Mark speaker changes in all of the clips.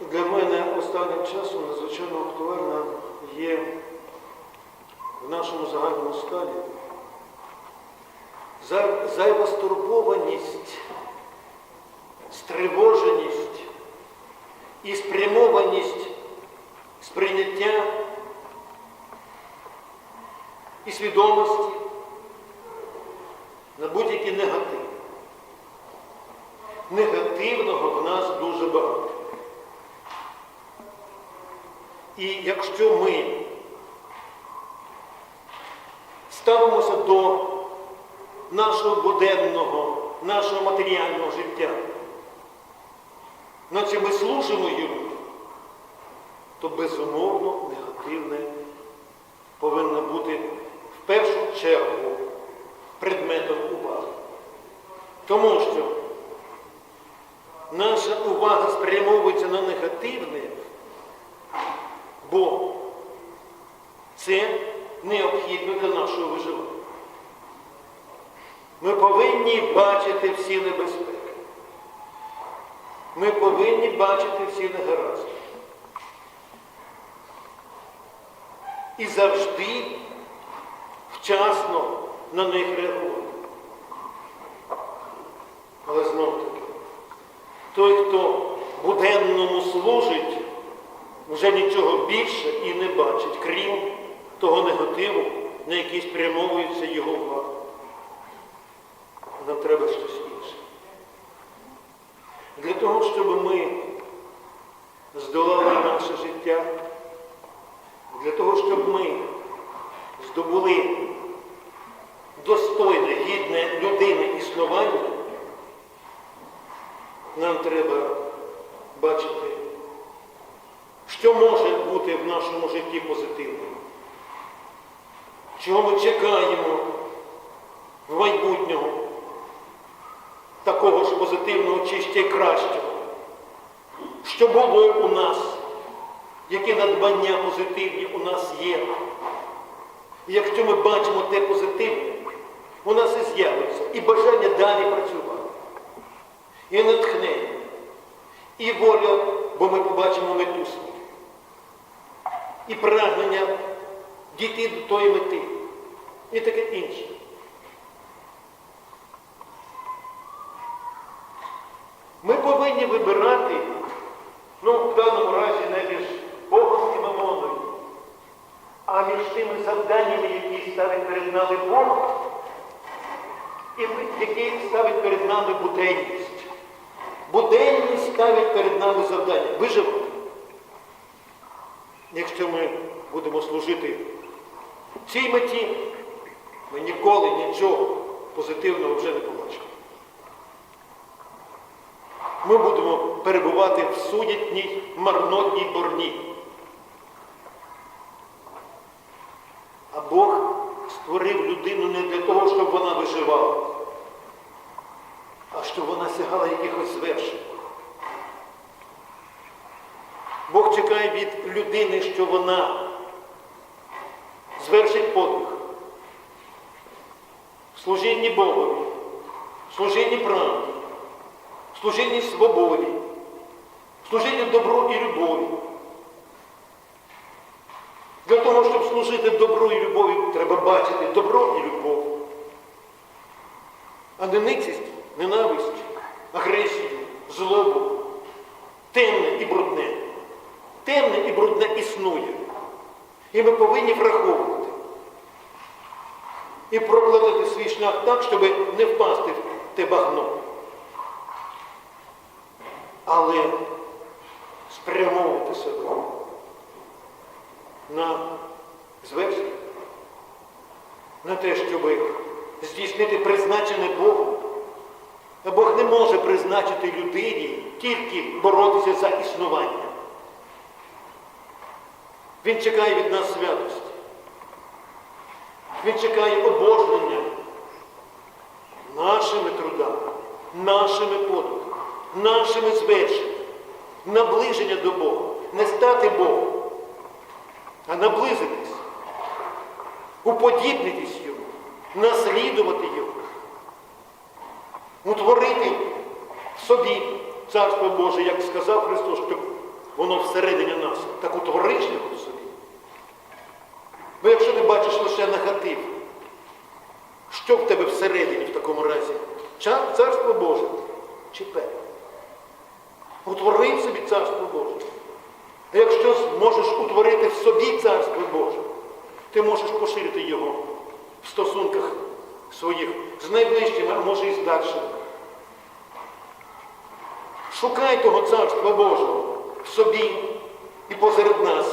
Speaker 1: Для мене останнім часом надзвичайно актуальна є в нашому загальному стані за- зайва стурбованість, стривоженість і спрямованість сприйняття і свідомості на будь-який негатив. Негативного в нас дуже багато. І якщо ми ставимося до нашого буденного, нашого матеріального життя, наче ми служимо йому, то безумовно негативне повинно бути в першу чергу предметом уваги. Тому що наша увага спрямовується на негативне, бо це необхідно для нашого виживання. Ми повинні бачити всі небезпеки. Ми повинні бачити всі негаразди. І завжди вчасно на них реагувати. Але знов таки, той, хто буденному служить, вже нічого більше і не бачить, крім того негативу, на який спрямовується його увага. Нам треба щось інше. Для того, щоб ми здолали наше життя, для того, щоб ми здобули достойне, гідне людини існування, нам треба бачити, що може бути в нашому житті позитивним, чого ми чекаємо в майбутнього, такого ж позитивного чи ще кращого, що було у нас, які надбання позитивні у нас є. І якщо ми бачимо те позитивне, у нас і з'явиться і бажання далі працювати, і натхнення, і воля, бо ми побачимо мету свою, і прагнення дійти до тої мети, і таке інше. Ми повинні вибирати, ну, в даному разі не між Богом і мамоною, а між тими завданнями, які ставить перед нами Бог, і які ставить перед нами буденність. Буденність ставить перед нами завдання. Виживати. Якщо ми будемо служити цій меті, ми ніколи нічого позитивного вже не побачимо. Ми будемо перебувати в судітній марнотній борні. А Бог створив людину не для того, щоб вона виживала, а щоб вона сягала якихось звершень. Бог чекає від людини, що вона звершить подвиг в служінні Богові, в служінні правді, в служінні свободі, в служінні добру і любові. Для того, щоб служити добру і любові, треба бачити добро і любов. А не ницість, ненависть, агресію, злобу, темне і брудне. Темне і брудне існує. І ми повинні враховувати. І прокладати свій шлях так, щоб не впасти в те багно. Але спрямовувати себе на звершення, на те, щоб здійснити призначене Богом. Бог не може призначити людині тільки боротися за існування. Він чекає від нас святості. Він чекає обожнення нашими трудами, нашими подвигами, нашими звершеннями, наближення до Бога. Не стати Богом, а наблизитись, уподібнитись Йому, наслідувати Його, утворити в собі Царство Боже, як сказав Христос, щоб воно всередині нас, так утвориш його в собі. Бо якщо ти бачиш лише негатив, що в тебе всередині в такому разі? Царство Боже чи пекло? Утвори собі царство Боже. А якщо зможеш утворити в собі царство Боже, ти можеш поширити його в стосунках своїх з найближчими, а може і з дальшими. Шукай того царства Божого в собі і посеред нас.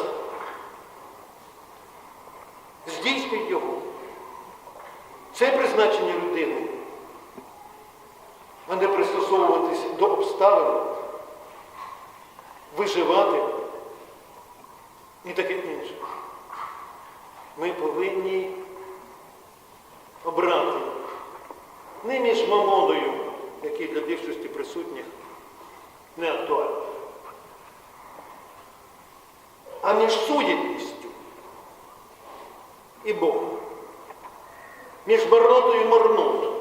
Speaker 1: Здійснюй його. Це призначення людини, а не пристосовуватись до обставин, виживати і таке інше. Ми повинні обрати не між мамоною, який для більшості присутніх не актуальний, а між суєтністю і Богом, між марнотою і марнотою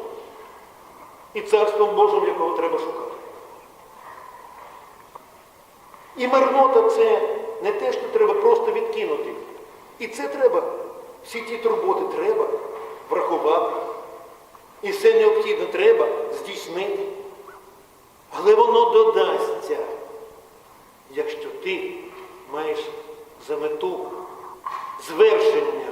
Speaker 1: і царством Божим, якого треба шукати. І марнота це не те, що треба просто відкинути. І це треба, всі ті турботи треба врахувати. І все необхідне треба здійснити. Але воно додасться, якщо ти маєш за мету звершення